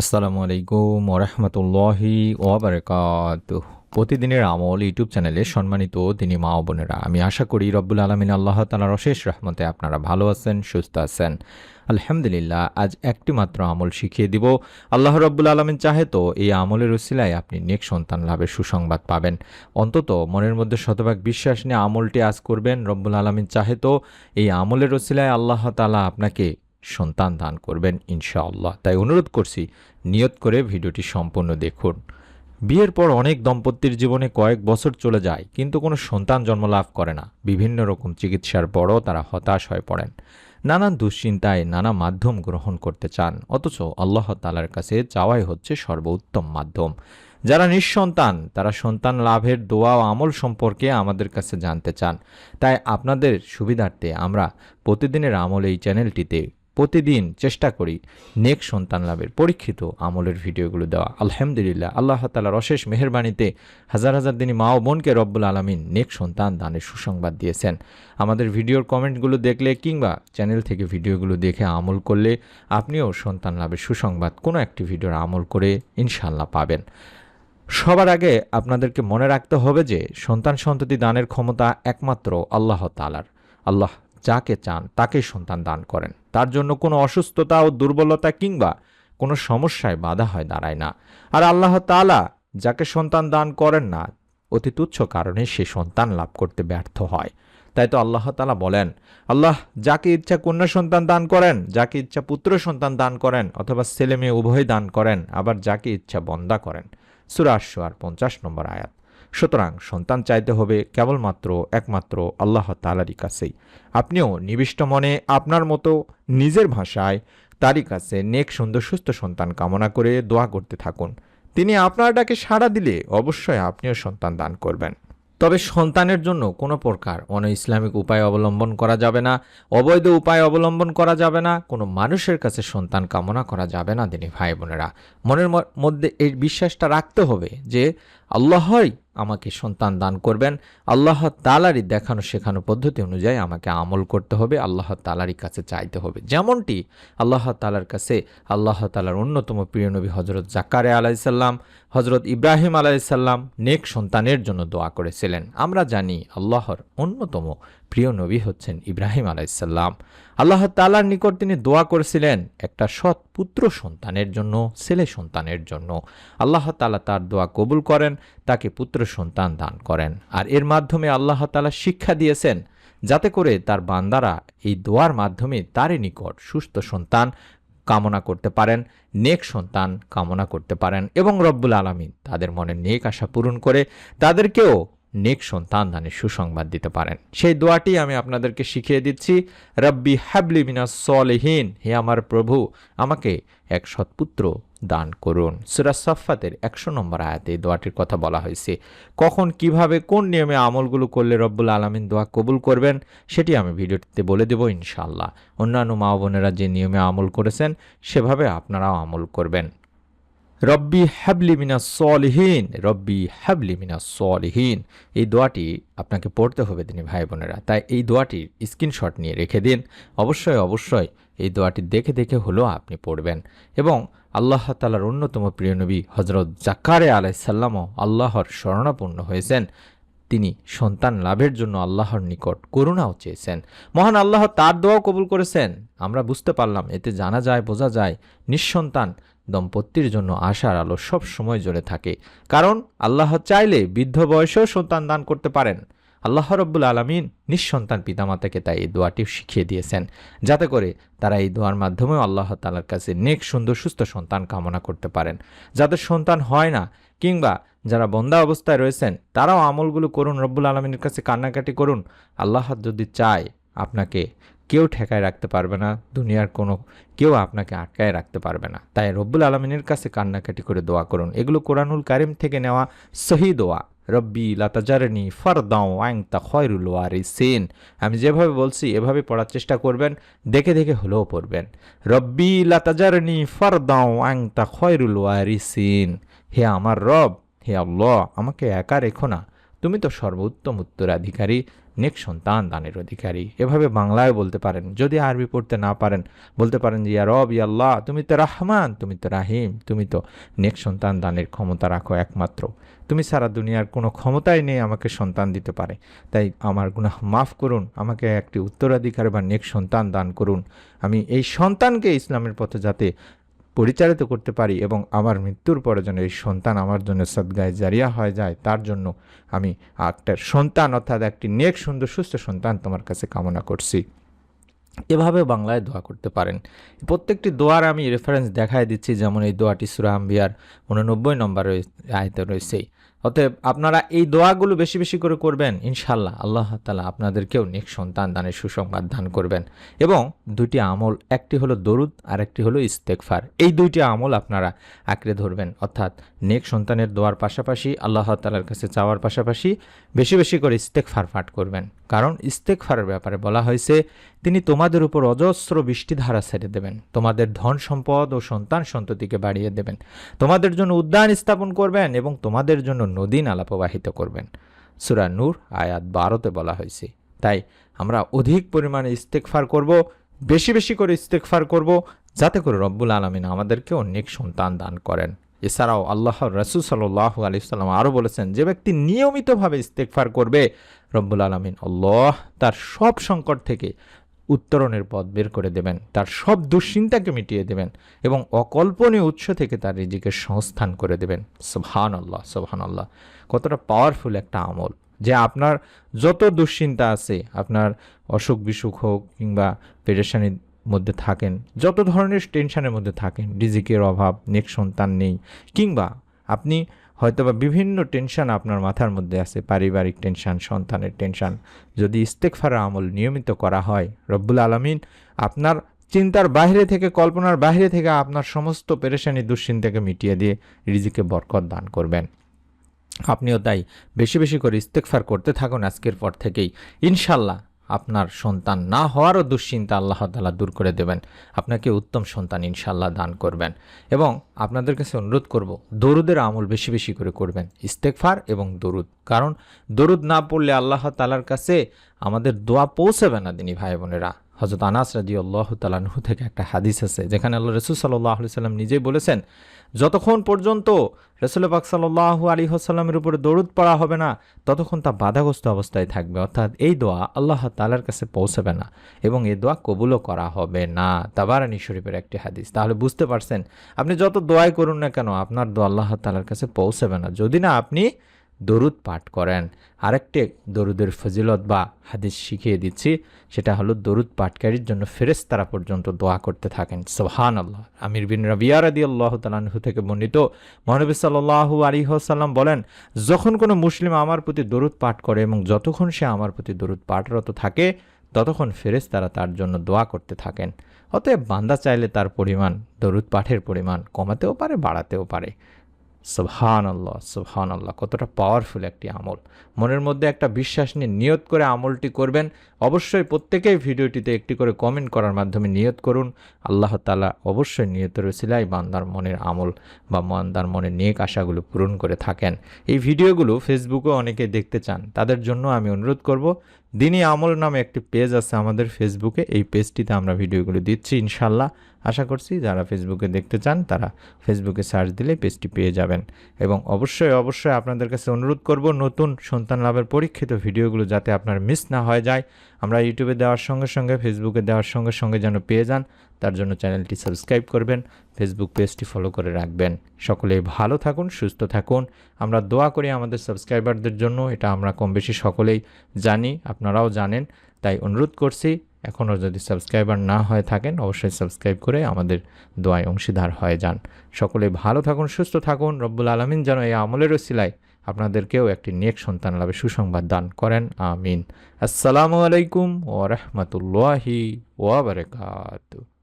আসসালামু আলাইকুম ওরহমতুল্লাহি ওবরকাত প্রতিদিনের আমল ইউটিউব চ্যানেলে সম্মানিত তিনি মা ও বোনেরা, আমি আশা করি রব্বুল আলমিন আল্লাহ তালার অশেষ রহমতে আপনারা ভালো আছেন, সুস্থ আছেন। আলহামদুলিল্লাহ, আজ একটি মাত্র আমল শিখিয়ে দিব। আল্লাহ রব্বুল আলমিন চাহে তো এই আমলের উসিলায় আপনি নেক সন্তান লাভের সুসংবাদ পাবেন। অন্তত মনের মধ্যে শতভাগ বিশ্বাস নিয়ে আমলটি আজ করবেন। রব্বুল আলমিন চাহে তো এই আমলের উসিলায় আল্লাহ তালা আপনাকে সন্তান দান করবেন, ইনশাআল্লাহ। তাই অনুরোধ করছি, নিয়ত করে ভিডিওটি সম্পূর্ণ দেখুন। বিয়ের পর অনেক দম্পতির জীবনে কয়েক বছর চলে যায়, কিন্তু কোনো সন্তান জন্ম লাভ করে না। বিভিন্ন রকম চিকিৎসার পরও তারা হতাশ হয়ে পড়েন। নানান দুশ্চিন্তায় নানা মাধ্যম গ্রহণ করতে চান, অথচ আল্লাহ তালার কাছে চাওয়াই হচ্ছে সর্বোত্তম মাধ্যম। যারা নিঃসন্তান, তারা সন্তান লাভের দোয়া ও আমল সম্পর্কে আমাদের কাছে জানতে চান। তাই আপনাদের সুবিধার্থে আমরা প্রতিদিনের আমল এই চ্যানেলটিতে প্রতিদিন চেষ্টা করি নেক সন্তান লাভের পরীক্ষিত আমলের ভিডিওগুলো দেওয়া। আলহামদুলিল্লাহ, আল্লাহ তালার অশেষ মেহরবানিতে হাজার হাজার দিনই মা ও বোনকে রব্বুল আলমিন নেক সন্তান দানের সুসংবাদ দিয়েছেন। আমাদের ভিডিওর কমেন্টগুলো দেখলে কিংবা চ্যানেল থেকে ভিডিওগুলো দেখে আমল করলে আপনিও সন্তান লাভের সুসংবাদ কোনো একটি ভিডিওর আমল করে ইনশাল্লাহ পাবেন। সবার আগে আপনাদেরকে মনে রাখতে হবে যে সন্তান সন্ততি দানের ক্ষমতা একমাত্র আল্লাহ তালার আল্লাহ যাকে চান তাকে সন্তান দান করেন। তার জন্য কোনো অসুস্থতা ও দুর্বলতা কিংবা কোনো সমস্যায় বাধা হয় দাঁড়ায় না। আর আল্লাহ তালা যাকে সন্তান দান করেন না, অতি তুচ্ছ কারণে সে সন্তান লাভ করতে ব্যর্থ হয়। তাই তো আল্লাহ তালা বলেন, আল্লাহ যাকে ইচ্ছা কন্যা সন্তান দান করেন, যাকে ইচ্ছা পুত্র সন্তান দান করেন অথবা ছেলে মেয়ে উভয় দান করেন, আবার যাকে ইচ্ছা বন্দা করেন। সুরাশো আর পঞ্চাশ নম্বর আয়াত। সুতরাং সন্তান চাইতে হবে কেবলমাত্র, একমাত্র আল্লাহ তালারই কাছেই। আপনিও নিবিষ্ট মনে আপনার মতো নিজের ভাষায় তারই কাছে নেক, সুন্দর, সুস্থ সন্তান কামনা করে দোয়া করতে থাকুন। তিনি আপনার ডাকে সাড়া দিলে অবশ্যই আপনিও সন্তান দান করবেন। তবে সন্তানের জন্য কোনো প্রকার অন ইসলামিক উপায় অবলম্বন করা যাবে না, অবৈধ উপায় অবলম্বন করা যাবে না, কোনো মানুষের কাছে সন্তান কামনা করা যাবে না, দিনী ভাই বোনেরা। মনের মধ্যে এই বিশ্বাসটা রাখতে হবে যে আল্লাহই আমাকে সন্তান দান করবেন। আল্লাহ তালারই দেখানো শেখানো পদ্ধতি অনুযায়ী আমাকে আমল করতে হবে, আল্লাহ তালারই কাছে চাইতে হবে। যেমনটি আল্লাহ তালার কাছে, আল্লাহ তালার অন্যতম প্রিয় নবী হজরত জাকারে আলাইসাল্লাম হজরত ইব্রাহিম আলাইসাল্লাম নেক সন্তানের জন্য দোয়া করেছিলেন। আমরা জানি আল্লাহর অন্যতম প্রিয় নবী হচ্ছেন ইব্রাহিম আলাইসাল্লাম। আল্লাহ তালার নিকট তিনি দোয়া করেছিলেন একটা সৎ পুত্র সন্তানের জন্য, ছেলে সন্তানের জন্য। আল্লাহ তালা তার দোয়া কবুল করেন, তাকে পুত্র সন্তান দান করেন। আর এর মাধ্যমে আল্লাহ তালা শিক্ষা দিয়েছেন, যাতে করে তার বান্দারা এই দোয়ার মাধ্যমে তারই নিকট সুস্থ সন্তান কামনা করতে পারেন, নেক সন্তান কামনা করতে পারেন এবং রব্বুল আলমিন তাদের মনে নেক আশা পূরণ করে তাদেরকেও নেক সন্তান দানের সুসংবাদ দিতে পারেন। সেই দোয়াটি আমি আপনাদেরকে শিখিয়ে দিচ্ছি। রব্বি হাবলি মিনাস সলেহীন হে আমার প্রভু, আমাকে এক সৎপুত্র দান করুন। সুরা সফাতের একশো নম্বর আয়াতে দোয়াটির কথা বলা হয়েছে। কখন, কীভাবে, কোন নিয়মে আমলগুলো করলে রব্বুল আলমিন দোয়া কবুল করবেন, সেটি আমি ভিডিওটিতে বলে দেব ইনশাল্লাহ অন্যান্য মা বোনেরা যে নিয়মে আমল করেছেন, সেভাবে আপনারাও আমল করবেন। রব্বি হ্যাবলি মিনা সলিহীন, রব্বি হ্যাবলি মিনা সলিহীন। এই দোয়াটি আপনাকে পড়তে হবে তিনি ভাই বোনেরা। তাই এই দোয়াটির স্ক্রিনশট নিয়ে রেখে দিন। অবশ্যই অবশ্যই এই দোয়াটি দেখে দেখে হলেও আপনি পড়বেন। এবং আল্লাহ তালার অন্যতম প্রিয় নবী হজরত জাকারে আলাইসাল্লামও আল্লাহর শরণাপন্ন হয়েছেন। তিনি সন্তান লাভের জন্য আল্লাহর নিকট করুণাও চেয়েছেন। মহান আল্লাহ তার দোয়াও কবুল করেছেন। আমরা বুঝতে পারলাম, এতে জানা যায়, বোঝা যায়, নিঃসন্তান দম্পতির জন্য আশার আলো সব সময় জ্বলে থাকে। কারণ আল্লাহ চাইলে বৃদ্ধ বয়সেও সন্তান দান করতে পারেন। আল্লাহ রব্বুল আলমিন নিঃসন্তান পিতামাতাকে তাই এই দোয়াটি শিখিয়ে দিয়েছেন। যাতে করে তারা এই দোয়ার মাধ্যমেও আল্লাহ তালার কাছে নেক, সুন্দর, সুস্থ সন্তান কামনা করতে পারেন। যাদের সন্তান হয় না, কিংবা যারা বন্দা অবস্থায় রয়েছেন, তারাও আমলগুলো করুন, রব্বুল আলমিনের কাছে কান্নাকাটি করুন। আল্লাহ যদি চায়, আপনাকে কেউ ঠেকায় রাখতে পারবে না, দুনিয়ার কোনো কেউ আপনাকে আটকায় রাখতে পারবে না। তাই রব্বুল আলমিনের কাছে কান্নাকাটি করে দোয়া করুন। এগুলো কোরআনুল কারিম থেকে নেওয়া সহি দোয়া। রব্বি লাতাজারনি ফরদাও আং তা খয়রুল ওয়ারিসিন। আমি যেভাবে বলছি, এভাবে পড়ার চেষ্টা করবেন, দেখে দেখে হলেও পড়বেন। রব্বি লাতাজারনি ফরদাও আং তা খয়রুল ওয়ারিসিন। হে আমার রব, হে আল্লাহ, আমাকে একা রেখো না। তুমি তো সর্বোত্তম উত্তরাধিকারী। নেক সন্তান, দানের অধিকারী। এভাবে বাংলায় বলতে পারেন। যদি আরবি পড়তে না পারেন, বলতে পারেন যে রব, ইয়া আল্লাহ, তুমি তো রাহমান, তুমি তো রাহিম, তুমি তো নেক সন্তান, দানের ক্ষমতা রাখো একমাত্র। তুমি সারা দুনিয়ার কোনো ক্ষমতাই নেই, আমাকে সন্তান দিতে পারে। তাই আমার গুনাহ মাফ করুন, আমাকে একটি উত্তরাধিকার বা নেক সন্তান দান করুন। আমি এই সন্তানকে ইসলামের পথে যাতে পরিচালিত করতে পারি এবং আমার মৃত্যুর পরে যেন এই সন্তান আমার জন্য সদ্গায় জারিয়া হয়ে যায়, তার জন্য আমি একটা সন্তান অর্থাৎ একটি নেক, সুন্দর, সুস্থ সন্তান তোমার কাছে কামনা করছি। এভাবে বাংলায় দোয়া করতে পারেন। প্রত্যেকটি দোয়ার আমি রেফারেন্স দেখায় দিচ্ছি, যেমন এই দোয়াটি সুরা আম্বিয়ার উননব্বই নম্বর আয়তে রয়েছে। অতএব আপনারা এই দোয়াগুলো বেশি বেশি করে করবেন ইনশাল্লাহ আল্লাহ তালা আপনাদেরকেও নেক সন্তান দানের সুসংবাদ দান করবেন। এবং দুটি আমল, একটি হলো দরুদ আর একটি হলো ইস্তেকফার এই দুইটি আমল আপনারা আঁকড়ে ধরবেন, অর্থাৎ নেক সন্তানের দোয়ার পাশাপাশি, আল্লাহ তালার কাছে চাওয়ার পাশাপাশি বেশি বেশি করে ইস্তেকফার পাঠ করবেন। কারণ ইস্তেকফারের ব্যাপারে বলা হয়েছে, তিনি তোমাদের উপর অজস্র বৃষ্টিধারা ছেড়ে দেবেন, তোমাদের ধন সম্পদ ও সন্তান সন্ততিকে বাড়িয়ে দেবেন। তোমাদের জন্য উদ্যান স্থাপন করবেন এবং তোমাদের জন্য নদী নালা প্রবাহিত করবেন। সুরা নূর আয়াত বারোতে বলা হয়েছে। তাই আমরা অধিক পরিমাণে ইস্তেকফার করব, বেশি বেশি করে ইস্তেকফার করব, যাতে করে রব্বুল আলমিন আমাদেরকে অনেক সন্তান দান করেন। এছাড়াও আল্লাহ রসুল সাল্লাহ আলি সাল্লাম আরও বলেছেন, যে ব্যক্তি নিয়মিতভাবে ইস্তেকফার করবে, রব্বুল আলমিন আল্লাহ তার সব সংকট থেকে উত্তরণের পথ বের করে দেবেন। তার সব দুশ্চিন্তাকে মিটিয়ে দেবেন এবং অকল্পনীয় উৎস থেকে তার রিজিকের সংস্থান করে দেবেন। সোহান আল্লাহ সোহান আল্লাহ কতটা পাওয়ারফুল একটা আমল যে আপনার যত দুশ্চিন্তা আছে, আপনার অসুখ বিসুখ হোক কিংবা পেরেশানির মধ্যে থাকেন, যত ধরনের টেনশনের মধ্যে থাকেন, রিজিকের অভাব, নেক সন্তান নেই কিংবা আপনি হয়তোবা বিভিন্ন টেনশন আপনার মাথার মধ্যে আছে, পারিবারিক টেনশন, সন্তানের টেনশান। যদি ইস্তেকফারা আমল নিয়মিত করা হয়, রব্বুল আলমিন আপনার চিন্তার বাইরে থেকে, কল্পনার বাইরে থেকে আপনার সমস্ত পেরেশানি, দুশ্চিন্তাকে মিটিয়ে দিয়ে রিজিকে বরকত দান করবেন। আপনিও তাই বেশি বেশি করে ইস্তেকফার করতে থাকুন আজকের পর থেকেই। ইনশাল্লাহ আপনার সন্তান না হওয়ারও দুশ্চিন্তা আল্লাহ তালা দূর করে দেবেন। আপনাকে উত্তম সন্তান ইনশাল্লাহ দান করবেন। এবং আপনাদের কাছে অনুরোধ করব, দরুদের আমল বেশি বেশি করে করবেন ইস্তেকফার এবং দরুদ। কারণ দরুদ না পড়লে আল্লাহ তালার কাছে আমাদের দোয়া পৌঁছাবে না তিনি ভাই বোনেরা। হজরত আনাস রাজি আল্লাহ তালাহু থেকে একটা হাদিস আছে, যেখানে আল্লাহ রসুল সাল্লাহ সাল্লাম নিজেই বলেছেন, যতক্ষণ পর্যন্ত রসুল পাক সাল্লাহ আলী হাসাল্লামের উপরে দরুদ পড়া হবে না, ততক্ষণ তা বাধাগ্রস্ত অবস্থায় থাকবে। অর্থাৎ এই দোয়া আল্লাহ তালার কাছে পৌঁছাবে না এবং এই দোয়া কবুলও করা হবে না। তাবারানি শরীফের একটি হাদিস। তাহলে বুঝতে পারছেন, আপনি যত দোয়াই করুন না কেন, আপনার দোয়া আল্লাহ তালার কাছে পৌঁছাবে না। যদি না, আপনি দরুদ পাঠ করেন। আরেকটি দরুদের ফজিলত বা হাদিস শিখিয়ে দিচ্ছি, সেটা হলো দরুদ পাঠকারীর জন্য ফেরেস্তারা পর্যন্ত দোয়া করতে থাকেন। সোহান আল্লাহ আমির বিন রবিয়া রাদি আল্লাহ তালাহু থেকে বর্ণিত মহানবী সাল্লাহু আলিহাসাল্লাম বলেন, যখন কোনো মুসলিম আমার প্রতি দরুদ পাঠ করে এবং যতক্ষণ সে আমার প্রতি দরুদ পাঠরত থাকে, ততক্ষণ ফেরেস তারা তার জন্য দোয়া করতে থাকেন। অতএব বান্দা চাইলে তার পরিমাণ দরুদ পাঠের পরিমাণ কমাতেও পারে, বাড়াতেও পারে। সুবহান আল্লাহ সুবহান আল্লাহ কতটা পাওয়ারফুল একটি আমল। মনের মধ্যে একটা বিশ্বাস নিয়ে নিয়ত করে আমলটি করবেন। অবশ্যই প্রত্যেকেই ভিডিওটিতে একটি করে কমেন্ট করার মাধ্যমে নিয়ত করুন। আল্লাহ তালা অবশ্যই নিয়তের রসিলাই বান্দার মনের আমল বা বান্দার মনের নেক আশাগুলো পূরণ করে থাকেন। এই ভিডিওগুলো ফেসবুকে অনেকে দেখতে চান। তাদের জন্য আমি অনুরোধ করব, দিনই আমল নামে একটি পেজ আছে আমাদের ফেসবুকে এই পেজটিতে আমরা ভিডিওগুলো দিচ্ছি ইনশাল্লাহ আশা করছি যারা ফেসবুকে দেখতে চান, তারা ফেসবুকে সার্চ দিলে পেজটি পেয়ে যাবেন। এবং অবশ্যই অবশ্যই আপনাদের কাছে অনুরোধ করব নতুন সন্তান লাভের পরীক্ষিত ভিডিওগুলো যাতে আপনার মিস না হয়ে যায়। আমরা ইউটিউবে দেওয়ার সঙ্গে সঙ্গে ফেসবুকে দেওয়ার সঙ্গে সঙ্গে যেন পেয়ে যান, তার জন্য চ্যানেলটি সাবস্ক্রাইব করবেন ফেসবুক পেজটি ফলো করে রাখবেন। সকলে ভালো থাকুন, সুস্থ থাকুন। আমরা দোয়া করি আমাদের সাবস্ক্রাইবারদের জন্য, এটা আমরা কম বেশি সকলেই জানি, আপনারাও জানেন। তাই অনুরোধ করছি এখনও যদি সাবস্ক্রাইবার না হয়ে থাকেন, অবশ্যই সাবস্ক্রাইব করে আমাদের দোয়ায় অংশীদার হয়ে যান। সকলে ভালো থাকুন, সুস্থ থাকুন। রব্বুল আলমিন যেন এই আমলেরও সিলাই আপনাদেরকেও একটি নেক সন্তান লাভে সুসংবাদ দান করেন। আমিন। আসসালামু আলাইকুম ও রহমতুল্লাহি ওয়াবারকাত